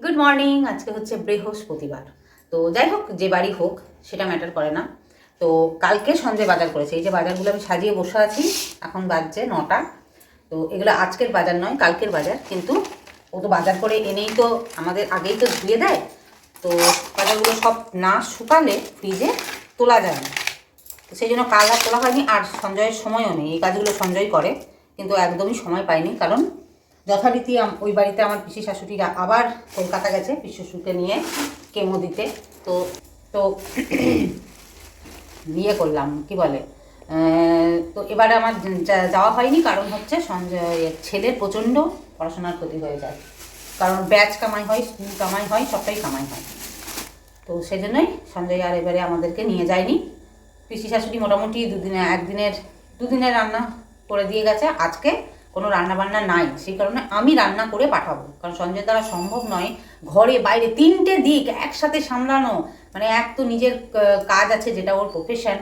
Good morning আজকে হচ্ছে বৃহস্পতিবার। তো যাই হোক, যে বাড়ি হোক, সেটা ম্যাটার করে না। তো কালকে সঞ্জয় বাজার করেছে। এই যে বাজারগুলো আমি সাজিয়ে বসে আছি, এখন বাজছে নটা। তো এগুলো আজকের বাজার নয়, কালকের বাজার। কিন্তু ও তো বাজার করে এনেই তো আমাদের আগেই তো ধুয়ে দেয়। তো বাজারগুলো সব না শুকালে ফ্রিজে তোলা যায় না। তো সেই জন্য কাল আর তোলা হয়নি, আর সঞ্জয়ের সময়ও নেই। এই কাজগুলো সঞ্জয় করে, কিন্তু একদমই সময় পাইনি কারণ যথারীতি ওই বাড়িতে আমার পিসি শাশুড়িরা আবার কলকাতা গেছে পিসি শ্বশুরকে নিয়ে কেমো দিতে। তো তো বিয়ে করলাম, কি বলে? তো এবারে আমার যাওয়া হয়নি, কারণ হচ্ছে ছেলের প্রচণ্ড পড়াশোনার ক্ষতি হয়ে যায়। কারণ ব্যাচ কামাই হয়, স্কুল কামাই হয়, সবটাই কামাই হয়। তো সেজন্যই সঞ্জয় আর এবারে আমাদেরকে নিয়ে যায়নি। পিসি শাশুড়ি মোটামুটি দুদিনে, একদিনের, দুদিনের রান্না করে দিয়ে গেছে। আজকে কোনো রান্নাবান্না নাই, সেই কারণে আমি রান্না করে পাঠাবো। কারণ সঞ্জয় দ্বারা সম্ভব নয় ঘরে বাইরে তিনটে দিক একসাথে সামলানো। মানে এক তো নিজের কাজ আছে যেটা ওর প্রফেশন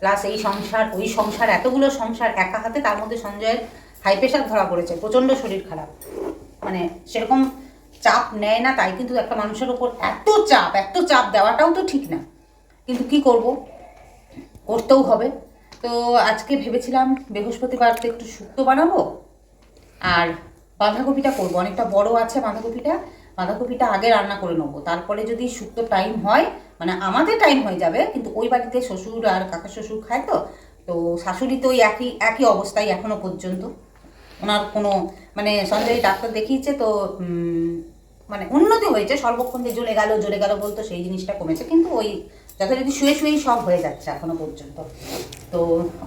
প্লাস এই সংসার, ওই সংসার, এতগুলো সংসার একা হাতে, তার মধ্যে সঞ্জয়ের হাই প্রেশার ধরা পড়েছে, প্রচণ্ড শরীর খারাপ। মানে সেরকম চাপ নেয় না, তাই কিন্তু একটা মানুষের ওপর এত চাপ এত চাপ দেওয়াটাও তো ঠিক না। কিন্তু কি করব? করতেও হবে। তো আজকে ভেবেছিলাম বৃহস্পতিবার তো একটু শুক্তো বানাবো। আর বাঁধাকপিটা করব। অনেকটা বড় আছে বাঁধাকপিটা। বাঁধাকপিটা আগে রান্না করে নেব। তারপরে যদি শুক্তো টাইম হয় মানে আমাদের টাইম হয়ে যাবে, কিন্তু ওই বাড়িতে শ্বশুর আর কাকা শ্বশুর খায় তো তো শাশুড়ি তো ওই একই একই অবস্থায় এখনও পর্যন্ত। ওনার কোনো মানে সঞ্জয় ডাক্তার দেখিয়েছে তো মানে উন্নতি হয়েছে, সর্বক্ষণ যে জ্বলে গেল জ্বলে গেল বলতো সেই জিনিসটা কমেছে, কিন্তু ওই যথারীতি শুয়ে শুয়েই সব হয়ে যাচ্ছে এখনও পর্যন্ত। তো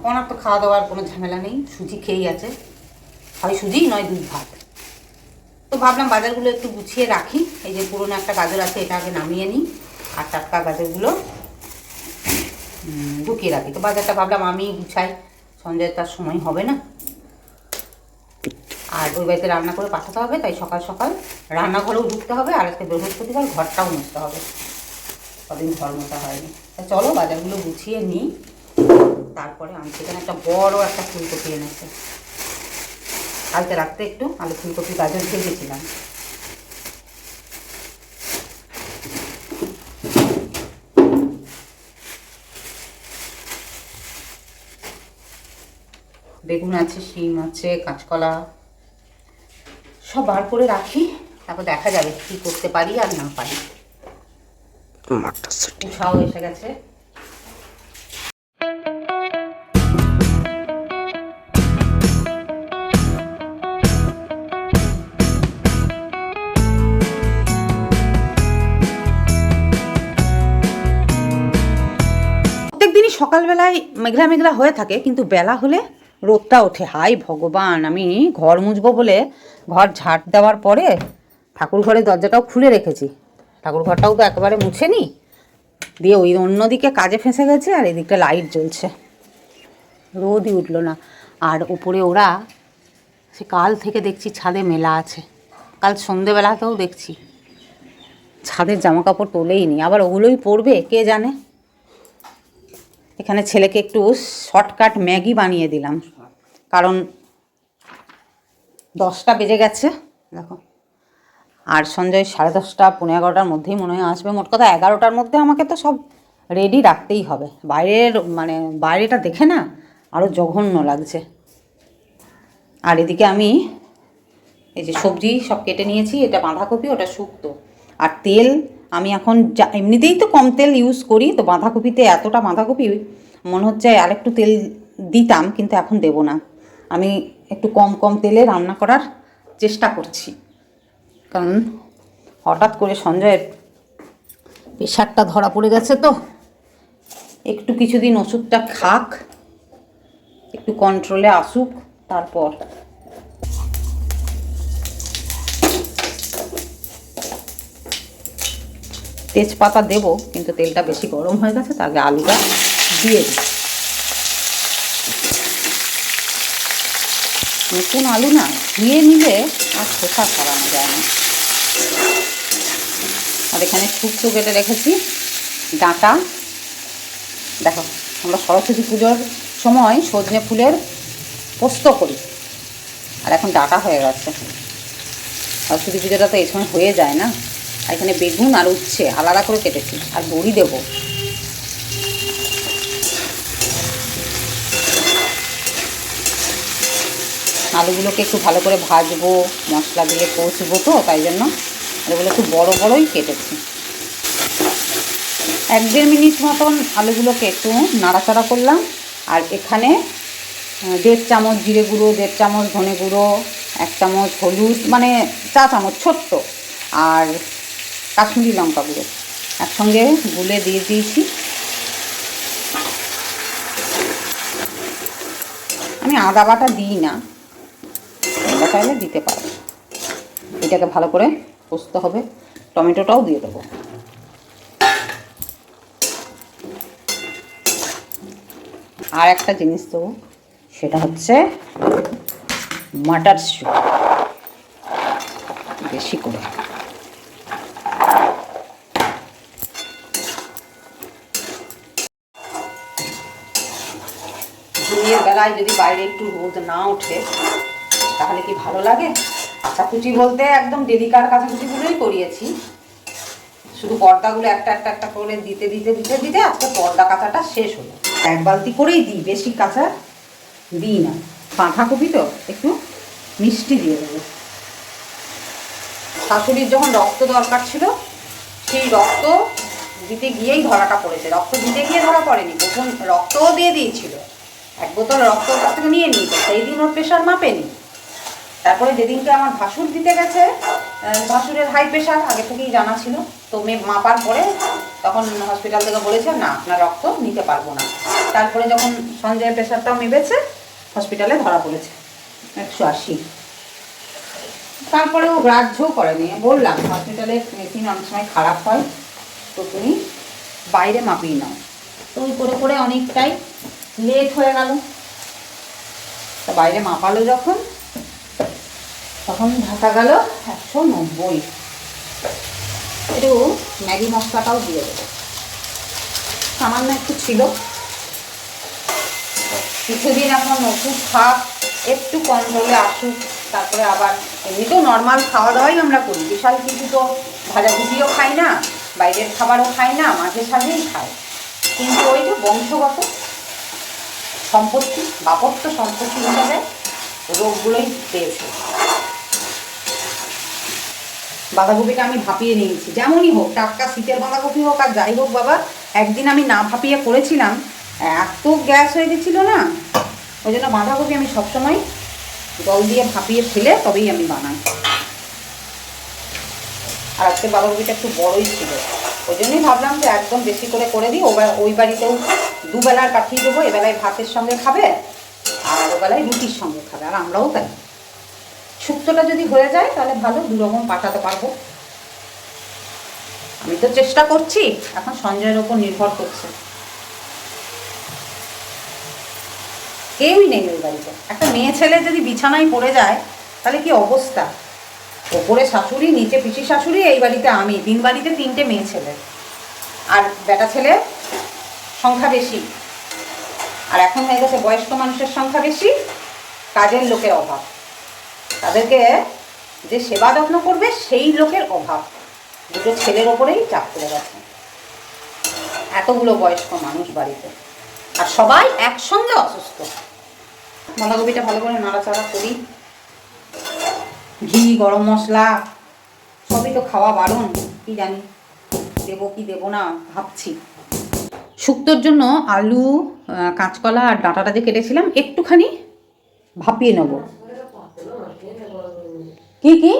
ওনার তো খাওয়া দাওয়ার কোনো ঝামেলা নেই, সুজি খেয়েই আছে। হয় সুজি নয় দুধ ভাত তো ভাবলাম বাজারগুলো একটু গুছিয়ে রাখি। এই যে পুরোনো একটা গাজর আছে, এটা আগে নামিয়ে নিই আর টাটকা গাজরগুলো ঢুকিয়ে রাখি। তো বাজারটা ভাবলাম আমি গুছাই। সঞ্জয় তার সময় হবে না। আর ওই বাড়িতে রান্না করে পাঠাতে হবে, তাই সকাল সকাল রান্নাঘরেও ঢুকতে হবে আর আজকে বৃহস্পতিবার ঘরটাও মুছতে হবে। কদিন ঘর মোটা হয়নি। তা চলো বাজারগুলো গুছিয়ে নিই। তারপরে আমি সেখানে একটা বড় একটা ফুলকপি এনেছে। কালকে রাখতে একটু আলু ফুলকপি গাজর ভেজেছিলাম বেগুন আছে শিম আছে কাঁচকলা। সব বার করে রাখি তারপর দেখা যাবে কি করতে পারি আর না পারি। উষাও এসে গেছে। সকালবেলায় মেঘলা মেঘলা হয়ে থাকে, কিন্তু বেলা হলে রোদটা ওঠে। হাই ভগবান, আমি ঘর মুছবো বলে ঘর ঝাড় দেওয়ার পরে ঠাকুর ঘরের দরজাটাও খুলে রেখেছি। ঠাকুর ঘরটাও তো একেবারে মুছে নি দিয়ে ওই অন্যদিকে কাজে ফেঁসে গেছে আর এদিকটা লাইট জ্বলছে। রোদই উঠল না। আর উপরে ওরা, সে কাল থেকে দেখছি ছাদে মেলা আছে। কাল সন্ধেবেলাতেও দেখছি। ছাদের জামা কাপড় তোলেই নি। আবার ওগুলোই পরবে, কে জানে? এখানে ছেলেকে একটু শর্টকাট ম্যাগি বানিয়ে দিলাম। কারণ দশটা বেজে গেছে, দেখো। আর সঞ্জয় সাড়ে দশটা পনেরো এগারোটার মধ্যেই মনে হয় আসবে। মোট কথা এগারোটার মধ্যে আমাকে তো সব রেডি রাখতেই হবে। বাইরের মানে বাইরেটা দেখে না আরও জঘন্য লাগছে। আর এদিকে আমি এই যে সবজি সব কেটে নিয়েছি, এটা বাঁধাকপি, ওটা শুক্তো। আর তেল আমি এখন যা, এমনিতেই তো কম তেল ইউজ করি, তো বাঁধাকপিতে এতটা বাঁধাকপি মনে হচ্ছে আরেকটু তেল দিতাম, কিন্তু এখন দেব না। আমি একটু কম কম তেলে রান্না করার চেষ্টা করছি। কারণ হঠাৎ করে সঞ্জয়ের প্রেশারটা ধরা পড়ে গেছে তো। একটু কিছুদিন ওষুধটা খাক, একটু কন্ট্রোলে আসুক, তারপর তেজপাতা দেবো, কিন্তু তেলটা বেশি গরম হয়ে গেছে, তার আগে আলুটা দিয়ে দিই। নতুন আলু না, ধুয়ে নিলে আর খোসা ছাড়ানো যায় না। আর এখানে শুক্তো কেটে রেখেছি, ডাঁটা। দেখো, আমরা সরস্বতী পুজোর সময় সজনে ফুলের পোস্ত করি, আর এখন ডাঁটা হয়ে গেছে। সরস্বতী পুজোটা তো এই সময় হয়ে যায় না। আর এখানে বেগুন আর উচ্ছে, আলাদা করে কেটেছি, আর বড়ি দেবো। আলুগুলোকে একটু ভালো করে ভাজবো, মশলা দিয়ে কষবো তো, তাই জন্য আলুগুলো একটু বড় বড়ই কেটেছি। এক দেড় মিনিট মতন আলুগুলোকে একটু নাড়াচাড়া করলাম, আর এখানে দেড় চামচ জিরে গুঁড়ো, দেড় চামচ ধনে গুঁড়ো, এক চামচ হলুদ মানে চা চামচ, ছোট্ট। আর কাশ্মীরি লঙ্কা গুঁড়ো একসঙ্গে গুলে দিয়ে দিয়েছি। আমি আদা বাটা দিই না। আদা চাইলে দিতে পারো। এটাকে ভালো করে কষতে হবে। টমেটোটাও দিয়ে দেবো। আর একটা জিনিস দেবো, সেটা হচ্ছে মাটার স্যুপ বেশি করে। বেলায় যদি বাইরে একটু রোদ না ওঠে, তাহলে কি ভালো লাগে? কাঁচাকুচি বলতে একদম ডেলিকার কাঁচাকুচিগুলোই করিয়েছি। শুধু পর্দাগুলো একটা একটা একটা করে দিতে দিতে দিতে দিতে আজকে পর্দা কাঁচাটা শেষ হলো। এক বালতি করেই দিই, বেশি কাঁচা দিই না। বাঁধাকপি তো একটু মিষ্টি দিয়ে দেবো। শাশুড়ির যখন রক্ত দরকার ছিল, সেই রক্ত দিতে গিয়েই ধরাটা পড়েছে। রক্ত দিতে গিয়ে ধরা পড়েনি, প্রথম রক্তও দিয়ে দিয়েছিল। এক বোতল রক্ত কাছ থেকে নিয়ে নিত সেই দিন ওর প্রেশার মাপেনি। তারপরে যেদিনকে আমার ভাসুর দিতে গেছে ভাসুরের হাই প্রেশার আগে থেকেই জানা ছিল। তো মে মাপার পরে তখন হসপিটাল থেকে বলেছে, না, আপনার রক্ত নিতে পারব না। তারপরে যখন সঞ্জয়ের প্রেশারটাও মেপেছে হসপিটালে ধরা পড়েছে। একশো আশি। তারপরে ও গ্রাহ্যও করেনি। বললাম হসপিটালে মেশিন অনেক সময় খারাপ হয়, তো তুমি বাইরে মাপিয়ে নাও। তো ওই করে করে অনেকটাই লেট হয়ে গেল। তা বাইরে মাপালো যখন, তখন ঢাকা গেল একশো নব্বই। একটু ম্যাগি মশলাটাও দিয়ে দেবো। সামান্য একটু ছিল। কিছুদিন এখন ওষুধ খাক একটু কন্ট্রোলে আসুক, তারপরে আবার এমনি তো নর্মাল খাওয়া দাওয়াই আমরা করি। বিশাল কিছু তো ভাজাভুজিও খাই না, বাইরের খাবারও খাই না, মাঝে সাঝেই খাই। কিন্তু ওই যে বংশগত সম্পত্তি বাপত্য সম্পত্তি হিসাবে রোগগুলোই পেয়েছে। বাঁধাকপিটা আমি ভাপিয়ে নিয়েছি। যেমনই হোক, টাটকা শীতের বাঁধাকপি হোক আর যাই হোক বাবা, একদিন আমি না ভাপিয়ে করেছিলাম, এত গ্যাস হয়ে গেছিল না, ওই জন্য বাঁধাকপি আমি সবসময় জল দিয়ে ভাপিয়ে ফেলে তবেই আমি বানাই। আর আজকে বাঁধাকপিটা একটু বড়ই ছিল, ওই জন্যই ভাবলাম যে একদম বেশি করে করে দিই ওই বাড়িতেও দুবেলার পাঠিয়ে দেবো? এবেলায় ভাতের সঙ্গে খাবে আর ওবেলায় রুটির সঙ্গে খাবে, আর আমরাও তাই। শুক্তোটা যদি হয়ে যায়, তাহলে ভালো দুরকম পাঠাতে পারব। আমি তো চেষ্টা করছি, এখন সঞ্জয়ের ওপর নির্ভর করছে। কেউই নেই ওই বাড়িতে। একটা মেয়ে ছেলে যদি বিছানায় পড়ে যায়, তাহলে কি অবস্থা? ওপরে শাশুড়ি, নিচে পিসি শাশুড়ি, এই বাড়িতে আমি। তিন বাড়িতে তিনটে মেয়ে ছেলে। আর বেটা ছেলে সংখ্যা বেশি। আর এখন হয়ে গেছে বয়স্ক মানুষের সংখ্যা বেশি, কাজের লোকের অভাব। তাদেরকে যে সেবা যত্ন করবে, সেই লোকের অভাব। দুটো ছেলের ওপরেই চাপ পড়ে গেছে। এতগুলো বয়স্ক মানুষ বাড়িতে। আর সবাই একসঙ্গে অসুস্থ। বাঁধাকপিটা ভালো করে নাড়াচাড়া করি। ঘি, গরম মশলা, সবই তো খাওয়া বারণ। কি জানি, দেবো কি দেবো না, ভাবছি। শুক্তোর জন্য আলু কাঁচকলা আর ডাঁটাটা যে কেটেছিলাম, একটুখানি ভাপিয়ে নেব। কি কি?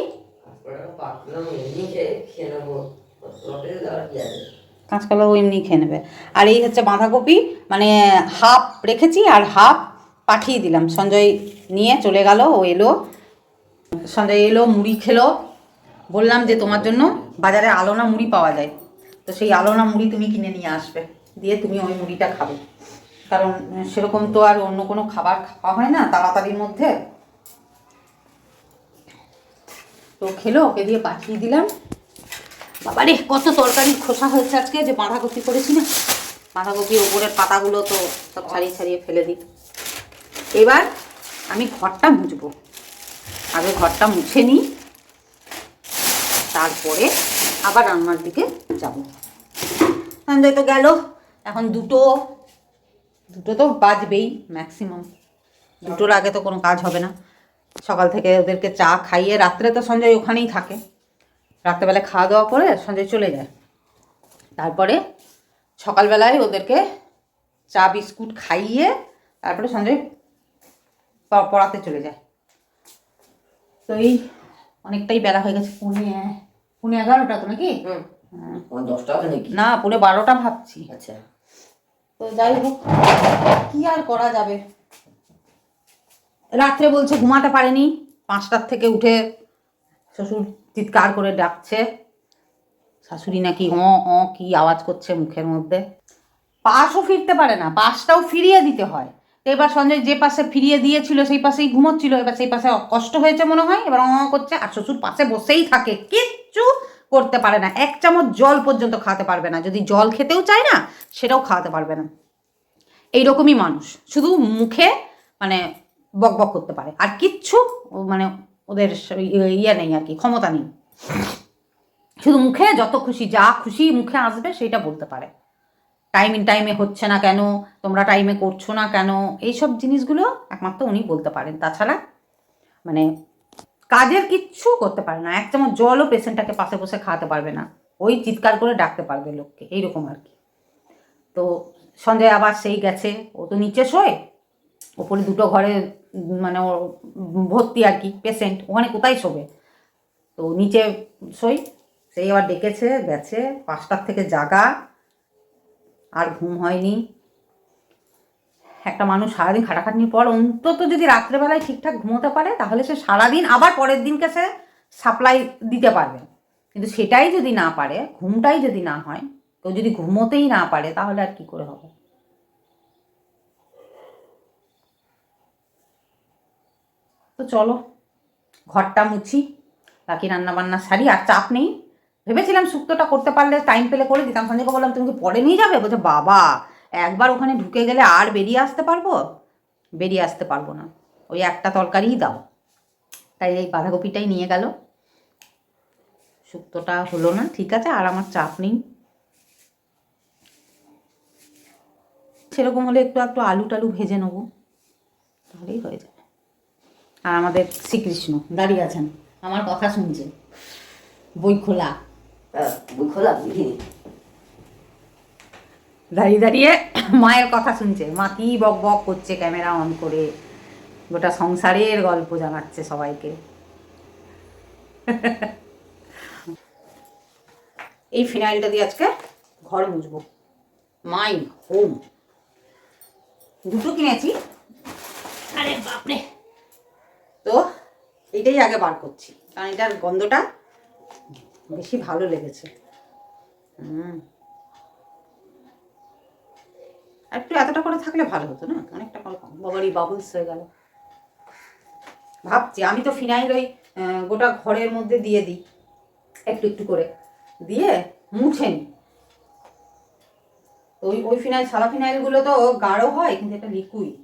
কাঁচকলাও এমনি খেয়ে নেবে। আর এই হচ্ছে বাঁধাকপি মানে হাফ রেখেছি আর হাফ পাঠিয়ে দিলাম। সঞ্জয় নিয়ে চলে গেল, ও এলো। সঞ্জয় এলো, মুড়ি খেলো। বললাম যে তোমার জন্য বাজারে আলোনা মুড়ি পাওয়া যায়। তো সেই আলোনা মুড়ি তুমি কিনে নিয়ে আসবে। দিয়ে তুমি ওই মুড়িটা খাবে। কারণ সেরকম তো আর অন্য কোনো খাবার খাওয়া হয় না তাড়াতাড়ির মধ্যে। তো খেলো, ওকে দিয়ে পাঠিয়ে দিলাম। বাবা রে কত তরকারির খোসা হয়েছে আজকে যে বাঁধাকপি করেছি না? বাঁধাকপির ওপরের পাতাগুলো তো সব ছাড়িয়ে ছাড়িয়ে ফেলে দিই। এবার আমি ঘরটা মুছবো। আগে ঘরটা মুছে নিই। তারপরে আবার রান্নার দিকে যাব। সঞ্জয় তো গেল। এখন দুটো দুটো তো বাজবেই ম্যাক্সিমাম দুটোর আগে তো কোনো কাজ হবে না। সকাল থেকে ওদেরকে চা খাইয়ে রাত্রে তো সঞ্জয় ওখানেই থাকে। রাত্রেবেলা খাওয়া দাওয়া করে সঞ্জয় চলে যায়। তারপরে সকালবেলায় ওদেরকে চা বিস্কুট খাইয়ে তারপরে সঞ্জয় পড়াতে চলে যায়। তো এই অনেকটাই বেলা হয়ে গেছে পুনে পুনে এগারোটা তো নাকি? হ্যাঁ। দশটা নাকি? না পুনে বারোটা ভাবছি। আচ্ছা। তো যাই হোক, কি আর করা যাবে? রাত্রে বলছে ঘুমাতে পারেনি, পাঁচটার থেকে উঠে শ্বশুর চিৎকার করে ডাকছে। শাশুড়ি নাকি অ অ, কি আওয়াজ করছে মুখের মধ্যে। পাশও ফিরতে পারে না, পাশটাও ফিরিয়ে দিতে হয়। তো এবার সঞ্জয় যে পাশে ফিরিয়ে দিয়েছিল, সেই পাশেই ঘুমোচ্ছিল। এবার সেই পাশে কষ্ট হয়েছে মনে হয়, এবার অ করছে, আর শ্বশুর পাশে বসেই থাকে। কিচ্ছু করতে পারে না। এক চামচ জল পর্যন্ত খাওয়াতে পারবে না। যদি জল খেতেও চায় না, সেটাও খাওয়াতে পারবে না। এইরকমই মানুষ। শুধু মুখে মানে বক বক করতে পারে। আর কিচ্ছু মানে ওদের ইয়ে- ইয়ে নেই আর কি, ক্ষমতা নেই। শুধু মুখে যত খুশি, যা খুশি মুখে আসবে, সেটা বলতে পারে। টাইম ইন টাইমে হচ্ছে না কেন? তোমরা টাইমে করছ না কেন? এইসব জিনিসগুলো একমাত্র উনি বলতে পারেন। তাছাড়া মানে কাজের কিচ্ছু করতে পারে না। এক চামচ জলও পেশেন্টটাকে পাশে বসে খাওয়াতে পারবে না। ওই চিৎকার করে ডাকতে পারবে লোককে, এইরকম আর কি। তো সঞ্জয় আবার সেই গেছে, ও তো নিচে শোয়, ওপরে দুটো ঘরে মানে ভর্তি আর কি, পেশেন্ট, ওখানে কোথায় শোবে? তো নিচে শোয়, সেই আবার ডেকেছে, গেছে, পাঁচটার থেকে জাগা, আর ঘুম হয়নি। একটা মানুষ সারাদিন খাটাখাটনির পর অন্তত যদি রাত্রেবেলায় ঠিকঠাক ঘুমোতে পারে, তাহলে সে সারাদিন আবার পরের দিনকে সে সাপ্লাই দিতে পারবে। কিন্তু সেটাই যদি না পারে, ঘুমটাই যদি না হয়, কেউ যদি ঘুমোতেই না পারে, তাহলে আর কি করে হবে? তো চলো, ঘরটা মুছি, বাকি রান্না বান্না সারি, আর চাপ নেই। ভেবেছিলাম শুক্তোটা করতে পারলে টাইম পেলে করে দিতাম। সঞ্জয়কে বললাম, তুমি কি পরে নিয়ে যাবে? বলছে, বাবা একবার ওখানে ঢুকে গেলে আর বেরিয়ে আসতে পারব? বেরিয়ে আসতে পারব না। ওই একটা তরকারিই দাও। তাই এই বাঁধাকপিটাই নিয়ে গেল। শুক্তোটা হলো না, ঠিক আছে, আর আমার চাপ নেই। সেরকম হলে একটু একটু আলু টালু ভেজে নেব। তাহলেই হয়ে যাবে। আর আমাদের শ্রীকৃষ্ণ দাঁড়িয়ে আছেন। আমার কথা শুনছে। বই খোলা হ্যাঁ। বই খোলা বুঝিনি দাঁড়িয়ে দাঁড়িয়ে মায়ের কথা শুনছে। মা কি বক বক করছে ক্যামেরা অন করে। গোটা সংসারের গল্প জানাচ্ছে সবাইকে। এই ফিনাইলটা দিয়ে আজকে ঘর মুছবো। My home. দুটো কিনেছি। আরে বাপরে। তো এটাই আগে বার করছি। কারণ এটার গন্ধটা বেশি ভালো লেগেছে। হুম। একটু এতটা করে থাকলে ভালো হতো না? অনেকটা বাবারই বাবলস হয়ে গেল। ভাবছি, আমি তো ফিনাইল ওই গোটা ঘরের মধ্যে দিয়ে দিই। একটু একটু করে দিয়ে মুছে নিই। ওই ওই ফিনাইল, সাদা ফিনাইলগুলো তো গাঢ় হয়, কিন্তু এটা লিকুইড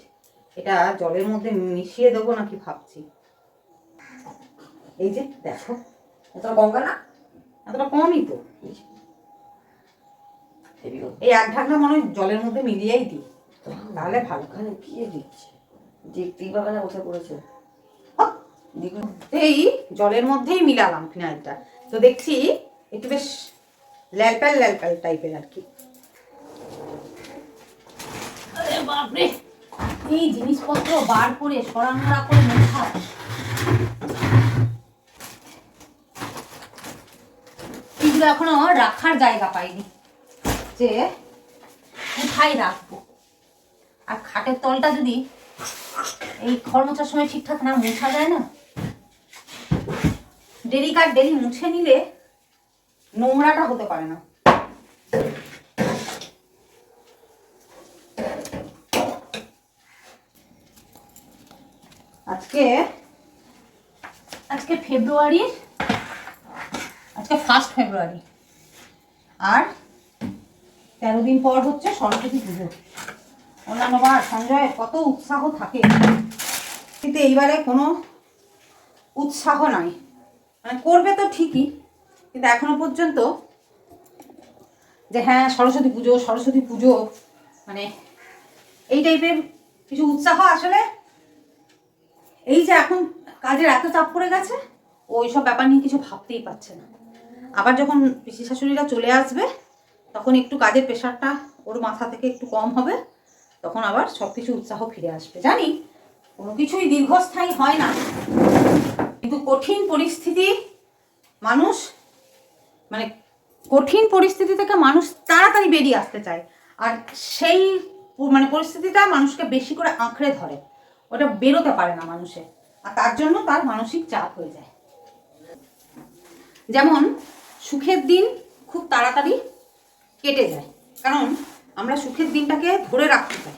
এটা জলের মধ্যে মিশিয়ে দেবো নাকি ভাবছি। এই যে, দেখো, এতটা কঙ্কা না? এতটা কমই তো। এই এক ঢাকনা মনে হয় জলের মধ্যে মিলিয়েই দিই। তাহলে ভালো। ওখানে কি দিচ্ছে? দেখতেই পাবে না কোথায় পড়েছে। দেখুন। এই জলের মধ্যেই মিলালাম ফিনাইলটা তো দেখছি একটু বেশ ল্যালপ্যাল ল্যালপ্যাল টাইপের আর কি। আরে বাপরে! এই জিনিসপত্র বার করে সরানোরা করে মোছা এগুলো এখনও রাখার জায়গা পাইনি। যে কোথায় রাখব? আর খাটের তলটা যদি এই খড় মোছার সময় ঠিকঠাক না মোছা যায় না? ডেলি কার ডেলি মুছে নিলে নোংরাটা হতে পারে না। আজকে আজকে ফেব্রুয়ারি আজকে ফার্স্ট ফেব্রুয়ারি। আর তেরো দিন পর হচ্ছে সরস্বতী পুজো। অন্যান্য বার সঞ্জয়ের কত উৎসাহ থাকে। কিন্তু এইবারে কোনো উৎসাহ নাই। মানে করবে তো ঠিকই, কিন্তু এখনও পর্যন্ত যে হ্যাঁ সরস্বতী পুজো সরস্বতী পুজো মানে এই টাইপের কিছু উৎসাহ আসলে এই যে এখন কাজের এত চাপ পড়ে গেছে ও ওইসব ব্যাপার নিয়ে কিছু ভাবতেই পারছে না। আবার যখন পিসি শাশুড়িরা চলে আসবে তখন একটু কাজের প্রেশারটা ওর মাথা থেকে একটু কম হবে, তখন আবার সব কিছু উৎসাহ ফিরে আসবে। জানি, কোনো কিছুই দীর্ঘস্থায়ী হয় না। কিন্তু কঠিন পরিস্থিতি মানুষ মানে কঠিন পরিস্থিতি থেকে মানুষ তাড়াতাড়ি বেরিয়ে আসতে চায়। আর সেই মানে পরিস্থিতিটা মানুষকে বেশি করে আঁকড়ে ধরে। ওটা বেরোতে পারে না মানুষে আর তার জন্য তার মানসিক চাপ হয়ে যায়। যেমন, সুখের দিন খুব তাড়াতাড়ি কেটে যায়। কারণ আমরা সুখের দিনটাকে ধরে রাখতে চাই।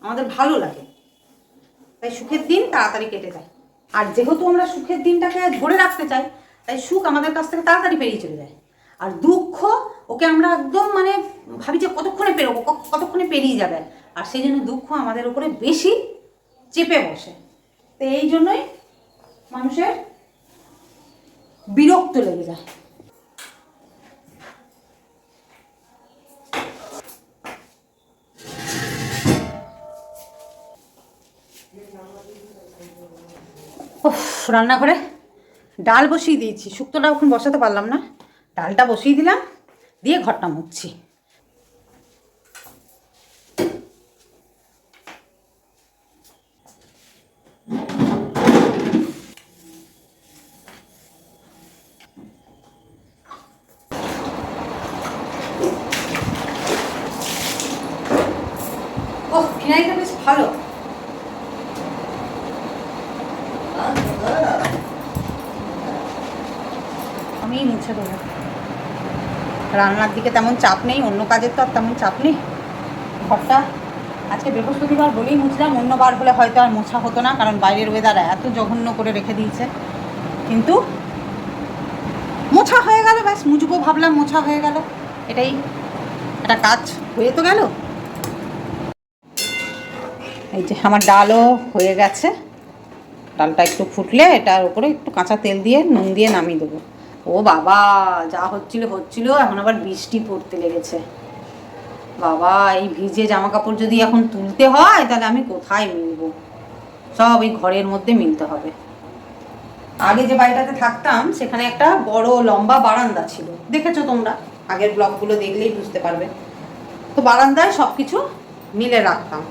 আমাদের ভালো লাগে। তাই সুখের দিন তাড়াতাড়ি কেটে যায়। আর যেহেতু আমরা সুখের দিনটাকে ধরে রাখতে চাই, তাই সুখ আমাদের কাছ থেকে তাড়াতাড়ি পেরিয়ে চলে যায়। আর দুঃখ ওকে আমরা একদম মানে ভাবি যে কতক্ষণে পেরোবো কতক্ষণে পেরিয়ে যাবে। আর সেই জন্য দুঃখ আমাদের উপরে বেশি চেপে বসে। তো এই জন্যই মানুষের বিরক্ত লেগে যায়। রান্নাঘরে ডাল বসিয়ে দিয়েছি। শুক্তোটা এখন বসাতে পারলাম না। ডালটা বসিয়ে দিলাম, দিয়ে ঘরটা মুছছি ও ফিনাইলটা বেশ ভালো আমি মুছে দেবো রান্নার দিকে তেমন চাপ নেই, অন্য কাজের তো আর তেমন চাপ নেই। ঘরটা আজকে বৃহস্পতিবার বলেই মুছলাম অন্যবার হলে হয়তো আর মোছা হতো না, কারণ বাইরের ওয়েদার এত জঘন্য করে রেখে দিয়েছে। কিন্তু মোছা হয়ে গেল, ব্যাস, মুছবো ভাবলাম, মোছা হয়ে গেল। এটাই একটা কাজ। হয়ে তো গেল। এই যে আমার ডালও হয়ে গেছে। ডালটা একটু ফুটলে, এটার উপরে একটু কাঁচা তেল দিয়ে, নুন দিয়ে নামিয়ে দেবো। ও বাবা, যা হচ্ছিল হচ্ছিল, এখন আবার বৃষ্টি পড়তে লেগেছে। বাবা, এই ভিজে জামা কাপড় যদি এখন তুলতে হয়, তাহলে আমি কোথায় মিলবো? সব এই ঘরের মধ্যে মিলতে হবে। আগে যে বাড়িটাতে থাকতাম, সেখানে একটা বড় লম্বা বারান্দা ছিল। দেখেছ তোমরা? আগের ব্লগগুলো দেখলেই বুঝতে পারবে। তো বারান্দায় সব কিছু মিলে রাখতাম।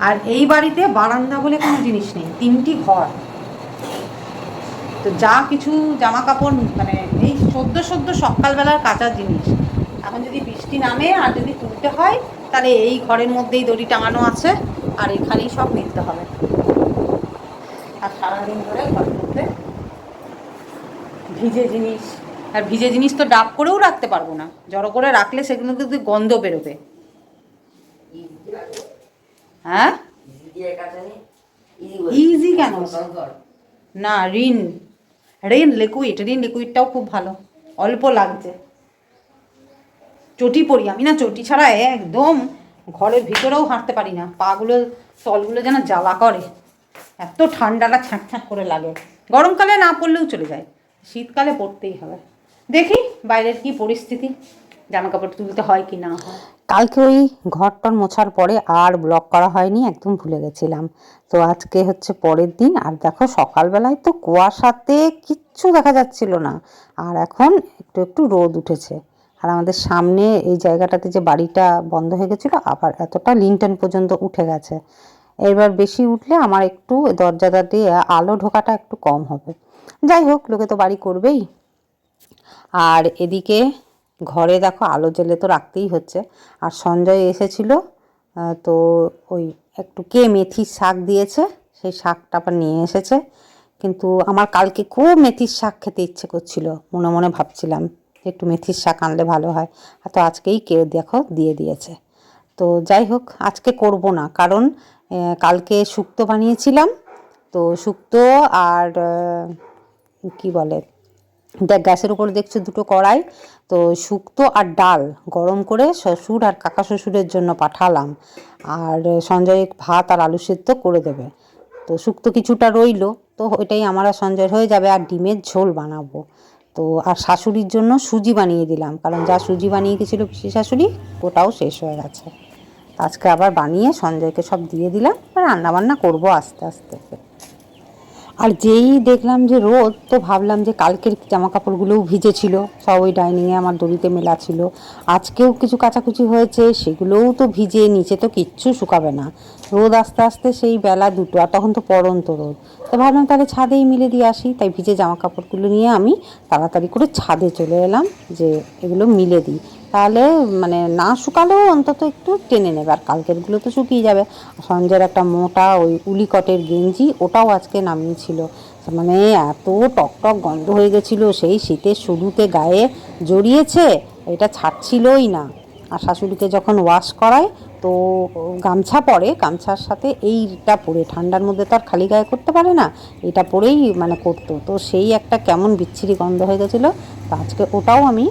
আর এই বাড়িতে বারান্দা বলে কোনো জিনিস নেই। তিনটি ঘর। তো যা কিছু জামা কাপড় মানে এই সদ্য সদ্য সকালবেলার কাঁচা জিনিস। এখন যদি বৃষ্টি নামে আর যদি তুলতে হয় তাহলে এই ঘরের মধ্যেই দড়ি টাঙানো আছে আর এখানেই সব মিলতে হবে। আর সারাদিন ধরে ঘরের মধ্যে ভিজে জিনিস আর ভিজে জিনিস তো ডাব করেও রাখতে পারব না। জড়ো করে রাখলে সেগুলো কিন্তু গন্ধ বেরোবে। হ্যাঁ? ইজি কেন? না রিন রিন লিকুইড রেন লিকুইডটাও খুব ভালো। অল্প লাগছে। চটি পরি, আমি না চটি ছাড়া একদম ঘরের ভিতরেও হাঁটতে পারি না। পাগুলো, তলগুলো যেন জ্বালা করে। এত ঠান্ডাটা ছ্যাঁক ছ্যাঁক করে লাগে। গরমকালে না পড়লেও চলে যায়। শীতকালে পড়তেই হবে। দেখি বাইরের কি পরিস্থিতি। জামা কাপড় তুলতে হয় কি না কালকে ওই ঘরটর মোছার পরে আর ব্লগ করা হয়নি, একদম ভুলে গেছিলাম। তো আজকে হচ্ছে পরের দিন, আর দেখো সকালবেলায় তো কুয়াশাতে কিচ্ছু দেখা যাচ্ছিল না। আর এখন একটু একটু রোদ উঠেছে। আর আমাদের সামনে এই জায়গাটাতে যে বাড়িটা বন্ধ হয়ে গেছিল, আবার এতটা লিনটেন পর্যন্ত উঠে গেছে। এবার বেশি উঠলে আমার একটু দরজাটা দিয়ে আলো ঢোকাটা একটু কম হবে। যাই হোক, লোকে তো বাড়ি করবেই। আর এদিকে ঘরে দেখো আলো জ্বেলে তো রাখতেই হচ্ছে। আর সঞ্জয় এসেছিল তো ওই একটু কে মেথির শাক দিয়েছে, সেই শাকটা আবার নিয়ে এসেছে। কিন্তু আমার কালকে খুব মেথির শাক খেতে ইচ্ছে করছিল, মনে মনে ভাবছিলাম একটু মেথির শাক আনলে ভালো হয়। আর তো আজকেই কে দেখো দিয়ে দিয়েছে। তো যাই হোক, আজকে করব না, কারণ কালকে শুক্তো বানিয়েছিলাম। তো শুক্তো আর কি বলে দেখ, গ্যাসের উপর দেখছ দুটো কড়াই, তো শুক্তো আর ডাল গরম করে শ্বশুর আর কাকা শ্বশুরের জন্য পাঠালাম। আর সঞ্জয় ভাত আর আলু সেদ্ধ করে দেবে। তো শুক্তো কিছুটা রইল, তো ওইটাই আমার আর সঞ্জয়ের হয়ে যাবে। আর ডিমের ঝোল বানাবো। তো আর শাশুড়ির জন্য সুজি বানিয়ে দিলাম, কারণ যা সুজি বানিয়ে গেছিল পিসি শাশুড়ি, ওটাও শেষ হয়ে গেছে। আজকে আবার বানিয়ে সঞ্জয়কে সব দিয়ে দিলাম রান্না বান্না করব আস্তে আস্তে। আর যেই দেখলাম যে রোদ, তো ভাবলাম যে কালকের জামা কাপড়গুলোও ভিজেছিল, সব ওই ডাইনিংয়ে আমার দড়িতে মেলা ছিল। আজকেও কিছু কাচাকুচি হয়েছে, সেগুলোও তো ভিজে, নিচে তো কিচ্ছু শুকাবে না। রোদ আস্তে আস্তে সেই বেলা দুটো, আর তখন তো পড়ন্ত রোদ। তো ভাবলাম তাহলে ছাদেই মিলে দিয়ে আসি, তাই ভিজে জামা কাপড়গুলো নিয়ে আমি তাড়াতাড়ি করে ছাদে চলে এলাম, যে এগুলো মিলে দিই। তাহলে মানে না শুকালেও অন্তত একটু টেনে নেবে, আর কালকেরগুলো তো শুকিয়ে যাবে। সঞ্জয়ের একটা মোটা ওই উলিকটের গেঞ্জি, ওটাও আজকে নামিয়েছিল। মানে এত টক টক গন্ধ হয়ে গেছিল, সেই শীতের শুরুতে গায়ে জড়িয়েছে, এটা ছাড়ছিলই না। আর শাশুড়িকে যখন ওয়াশ করায়, তো গামছা পরে, গামছার সাথে এইটা পরে, ঠান্ডার মধ্যে তো আর খালি গায়ে করতে পারে না, এটা পরেই মানে করতো। তো সেই একটা কেমন বিচ্ছিরি গন্ধ হয়ে গেছিল, তো আজকে ওটাও আমি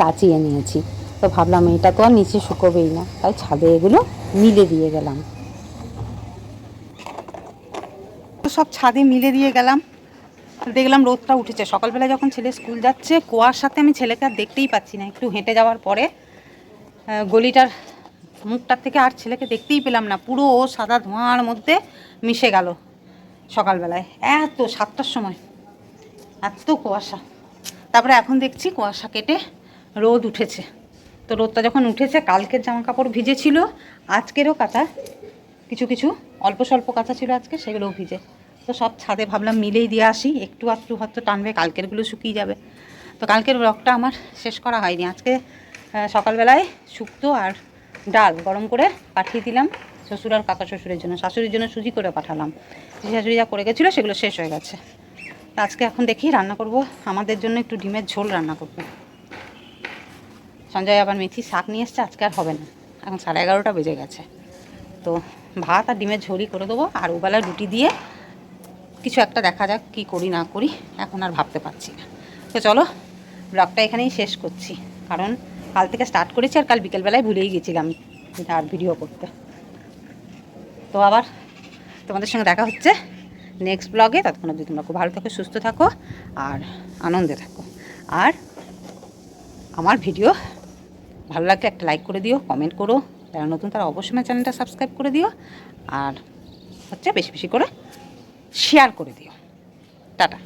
কাচিয়ে নিয়েছি। তো ভাবলাম এটা তো আর নিচে শুকোবেই না। তাই ছাদে এগুলো মিলে দিয়ে গেলাম। সব ছাদে মিলে দিয়ে গেলাম। দেখলাম রোদটা উঠেছে। সকালবেলা যখন ছেলে স্কুল যাচ্ছে, কুয়ার সাথে আমি ছেলেকে আর দেখতেই পাচ্ছি না। একটু হেঁটে যাওয়ার পরে গলিটার মুখটার থেকে আর ছেলেকে দেখতেই পেলাম না। পুরো ও সাদা ধোঁয়ার মধ্যে মিশে গেল সকালবেলায়। এত সাতটার সময়। এত কুয়াশা। তারপরে এখন দেখছি কুয়াশা কেটে রোদ উঠেছে। তো রোদটা যখন উঠেছে, কালকের জামা কাপড় ভিজেছিল, আজকেরও কাঁথা, কিছু কিছু অল্প স্বল্প কাঁথা ছিল আজকে, সেগুলোও ভিজে। তো সব ছাদে ভাবলাম মিলেই দিয়ে আসি, একটু আধটু হয়তো টানবে, কালকেরগুলো শুকিয়ে যাবে। তো কালকের ব্লগটা আমার শেষ করা হয়নি। আজকে সকালবেলায় শুক্তো আর ডাল গরম করে পাঠিয়ে দিলাম শ্বশুর আর কাকা শ্বশুরের জন্য। শাশুড়ির জন্য সুজি করে পাঠালাম। শাশুড়ি যা করে গেছিল, সেগুলো শেষ হয়ে গেছে। আজকে এখন দেখি রান্না করব। আমাদের জন্য একটু ডিমের ঝোল রান্না করব। সঞ্জয় আবার মেথি শাক নিয়ে এসছে, আজকে আর হবে না। এখন সাড়ে এগারোটা বেজে গেছে। তো ভাত আর ডিমের ঝোলই করে দেবো, আর ওবেলা রুটি দিয়ে কিছু একটা দেখা যাক কি করি, না করি, এখন আর ভাবতে পারছি না। তো চলো, ব্লগটা এখানেই শেষ করছি। কারণ কাল থেকে স্টার্ট করেছি আর কাল বিকেলবেলায় ভুলেই গেছিলাম আর ভিডিও করতে। তো আবার তোমাদের সঙ্গে দেখা হচ্ছে নেক্সট ব্লগে ততক্ষণ অবধি তোমরা খুব ভালো থাকো, সুস্থ থাকো, আর আনন্দে থাকো। আর আমার ভিডিও ভালো লাগলে একটা লাইক করে দিও কমেন্ট করো। যারা নতুন তারা অবশ্যই আমার চ্যানেলটা সাবস্ক্রাইব করে দিও। আর হচ্ছে বেশি বেশি করে শেয়ার করে দিও। টাটা।